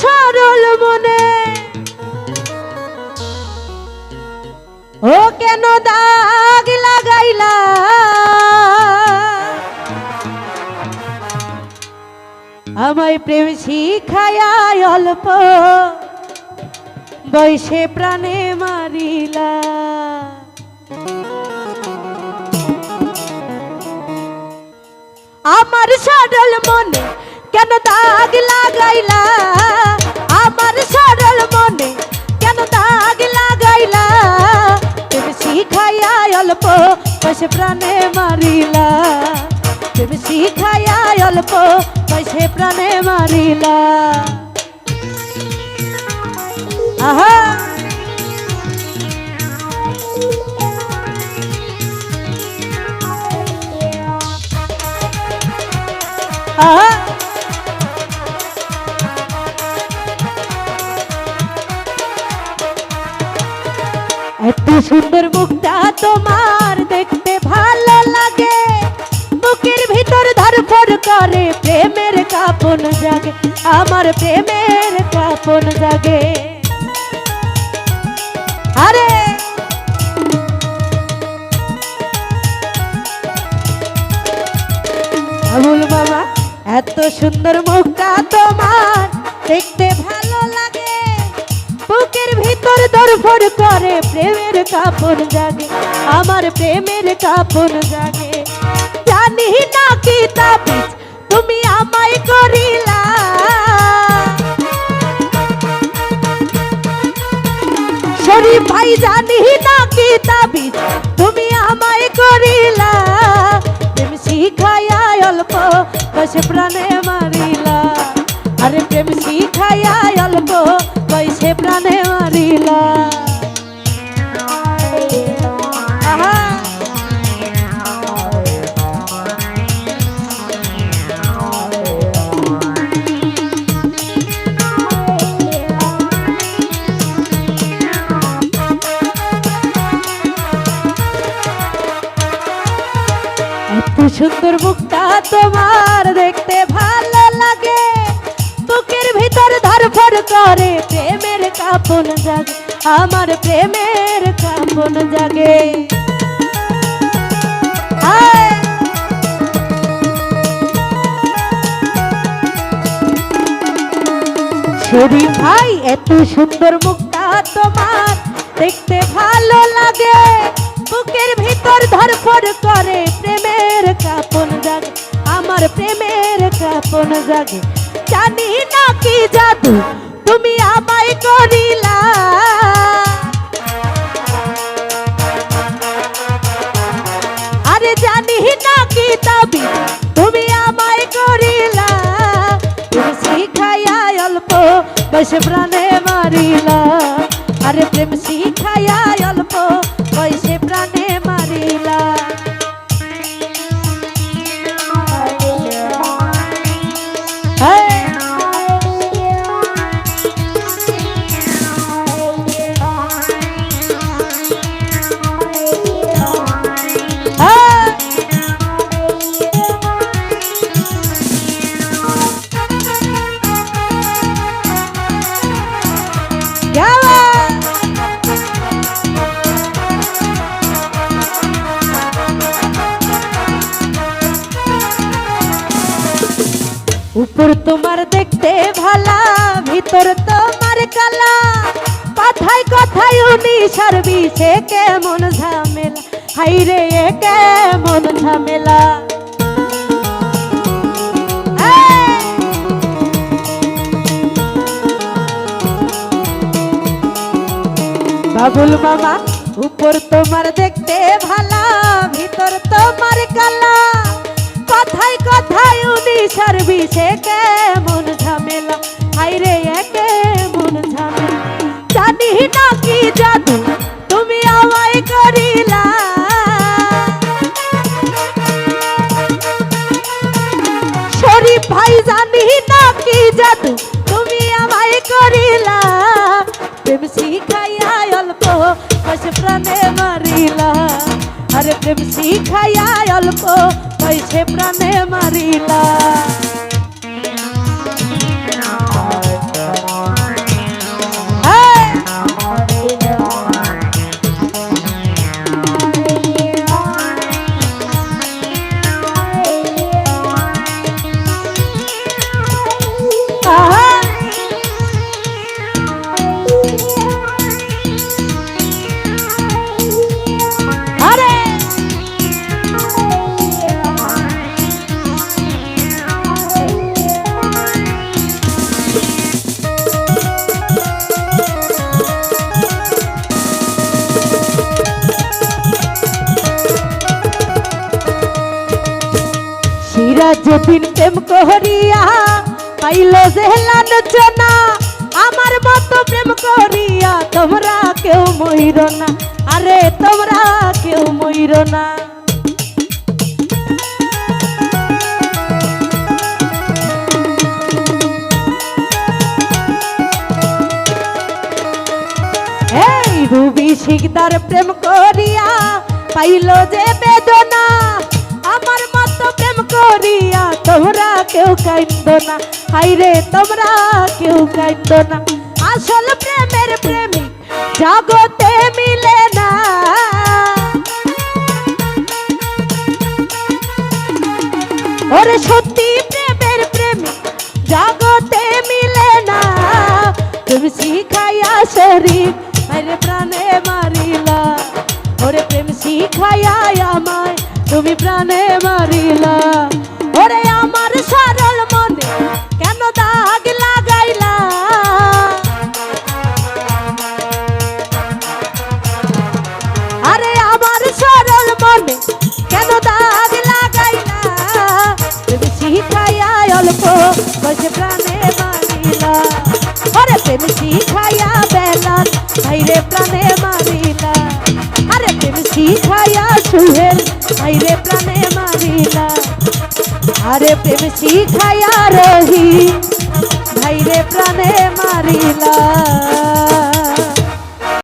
সরল মনে। ও কেন দাগ লাগাইলা? আমায় প্রেম শিখায়া অল্প বয়সে প্রাণে মারিলা। আমার সরল মনে কেন দাগ লাগাইলা? বসে প্রাণে মারিলা। তুমি শিখাইয়া অল্প বসে প্রাণে মারিলা। আহা। আহা। এত সুন্দর মুখটা তোমার কাপন জাগে, আমার প্রেমের কাপন জাগে। আরে! আবুল বাবা, এত সুন্দর মুখটা তোমার, দেখতে ভালো লাগে। বুকের ভিতর দরফর করে প্রেমের কাপন জাগে, আমার প্রেমের কাপন জাগে। জানি না কি তাবিজ তুমি আমায় করিলা। শরীফ ভাই তুমি প্রাণে মারিলা। আরে প্রেম শিখাইয়া অল্প বসে প্রাণে মারিলা। সুন্দর মুখটা তোমার দেখতে ভালো লাগে। বুকের ভিতর ধরফর করে প্রেমের কাপন জাগে, আমার প্রেমের কাপন জাগে। হায়! ভাই, এত সুন্দর মুখটা তোমার দেখতে ভালো লাগে। বুকের ভিতর ধরফর করে প্রেমের কাপন জাগে, আমার প্রেমের কাপন জাগে। জানি না কি জাদু তুমি আমায় করিলা। আরে জানি না কি দাবি তুমি আমায় করিলা। তুমি শিখাইয়া অল্প বসে প্রাণে মারিলা। আরে প্রেম শিখাইয়া উপর তোমার দেখতে ভালা, ভিতর তোমার কালা। কথায় কথায় উনি সারবি সে কেমন ঝামেলা? হাই রে কেমন ঝামেলা? বাবুল মামা, উপর তোমার দেখতে ভালা, ভিতর তোমার কালা। কথায় কথায় উনি সার্ভিসে কেমন ঝামেলা? হাই রে এ কেমন ঝামেলা। জানি না কি জাদু তুমি আমায় করিলা। ভাই, জানি না কি জাদু তুমি আমায় করিলা। প্রেম শিখাইয়া অল্প বসে প্রাণে মারিলা। আরে প্রেম শিখাইয়া অল্প বসে প্রাণে মারিলা। যেদিন প্রেম করিয়া পাইল লাঞ্ছনা আমার মতো প্রেম করিয়া তোমরা কেউ ময়ূর না। আরে, তোমরা কেউ ময়ূর না। রুবি শিকদার প্রেম করিয়া পাইল যে বেদনা কেউ কাইন্দ না। হাইরে, তোমরা কেউ কাইন্দ না। আসল প্রেমের প্রেমিক জগতে মিলে না। ওরে সত্যি প্রেমের প্রেমিক জগতে মিলে না। তুমি শিখাইয়া শরীর আরে প্রাণে মারিলা। ওরে প্রেম শিখাইয়া আমায়, তুমি প্রাণে মারিলা। অল্প বসে প্রাণে মারিলা আরে প্রেম শিখাইয়া বেলান ভাইরে প্রাণে মারিলা আরে প্রেম শিখাইয়া সুহেল ভাইরে প্রাণে মারিলা আরে প্রেম শিখাইয়া রহি ভাইরে প্রাণে মারিলা